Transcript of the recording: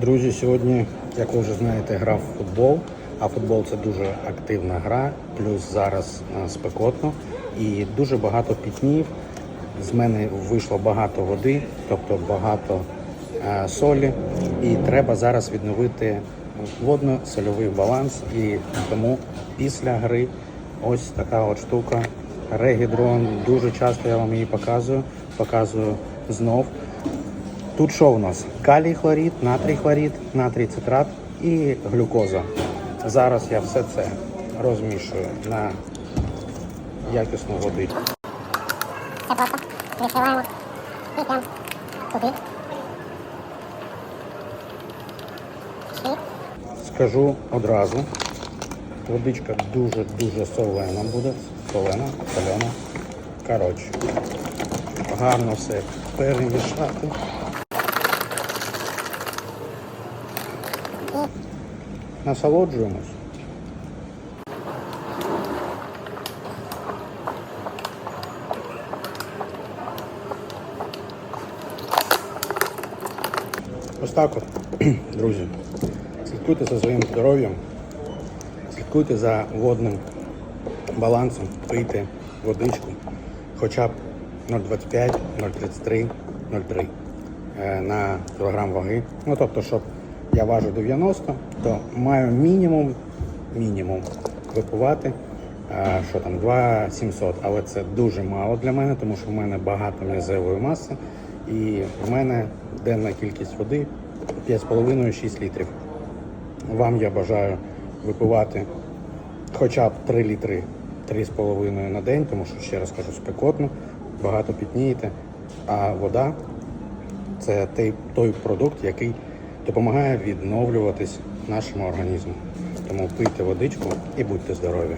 Друзі, сьогодні, як ви вже знаєте, грав в футбол. А футбол це дуже активна гра, плюс зараз е, спекотно і дуже багато пітнів. З мене вийшло багато води, тобто багато е, солі. І треба зараз відновити водно-сольовий баланс. І тому після гри ось така от штука. Регідрон. Дуже часто я вам її показую. Показую знов. Тут що у нас? Калій хлорид, натрій хлорид, натрій цитрат і глюкоза. Зараз я все це розмішую на якісну водичку. Все просто. Відкриваємо. І прям туди. Скажу одразу. Водичка дуже-дуже солена буде. Солена, солена. Коротше, гарно все перемішати. Насолоджуємось. Ось так от, друзі. Слідкуйте за своїм здоров'ям, слідкуйте за водним балансом, пийте водичку, хоча б 0,25, 0,33, 0,3 е, на кілограм ваги. Ну тобто, щоб я важу 90, то маю мінімум, мінімум випивати. Що там, 2,700, але це дуже мало для мене, тому що в мене багато м'язевої маси і в мене денна кількість води 5,5-6 літрів. Вам я бажаю випивати хоча б 3 літри 3,5 на день, тому що, ще раз кажу, спекотно, багато пітнієте. А вода це той продукт, який допомагає відновлюватись нашому організму. Тому пийте водичку і будьте здорові.